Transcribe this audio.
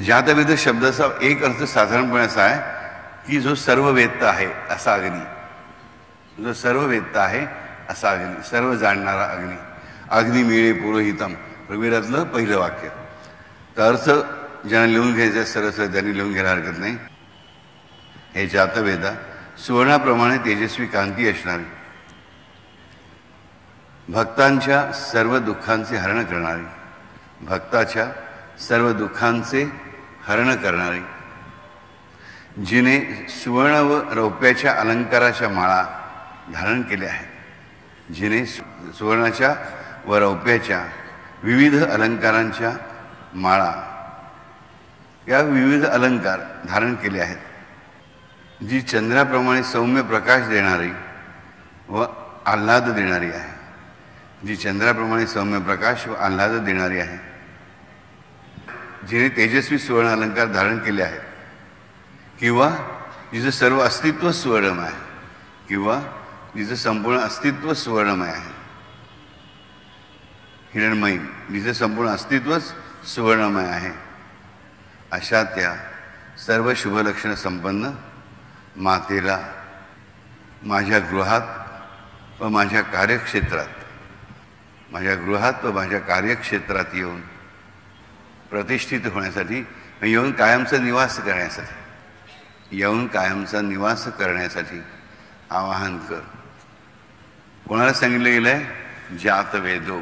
जातवेद शब्दाचा एक अर्थ साधारणपणे असा आहे की जो सर्व वेदता आहे असा अग्नी. जो सर्व वेदता आहे असा अग्नी. सर्व जाणणारा अग्नी. अग्नी मिळे पुरोहितम. प्रवीरातलं पहिलं वाक्य. तर अर्थ ज्यांना लिहून घ्यायचं आहे सरळ त्यांनी लिहून घ्यायला हरकत नाही. हे जातवेदा सुवर्णाप्रमाणे तेजस्वी कांती असणारी. भक्तांच्या सर्व दुःखांचे हरण करणारी. भक्ताच्या सर्व दुःखांचे हरण करणारे जिने सुवर्ण व रौप्याच्या अलंकाराच्या माळा धारण केल्या आहेत. जिने सुवर्णाच्या व रौप्याच्या विविध अलंकारांच्या माळा या विविध अलंकार धारण केले आहेत. जी चंद्राप्रमाणे सौम्य प्रकाश देणारी व आल्हाद देणारी आहे. जी चंद्राप्रमाणे सौम्य प्रकाश व आल्हाद देणारी आहे. जिने तेजस्वी सुवर्ण अलंकार धारण केले आहेत. किंवा जिचं सर्व अस्तित्व सुवर्णमय आहे. किंवा जिचं संपूर्ण अस्तित्व सुवर्णमय आहे. हिरणमयी जिचं संपूर्ण अस्तित्वच सुवर्णमय आहे. अशा त्या सर्व शुभलक्षणं संपन्न मातेला माझ्या गृहात व माझ्या कार्यक्षेत्रात माझ्या गृहात व माझ्या कार्यक्षेत्रात येऊन प्रतिष्ठित होण्यासाठी येऊन कायमचा निवास करण्यासाठी. येऊन कायमचा निवास करण्यासाठी आवाहन कर. कोणाला सांगितलं गेलं आहे जात वेदो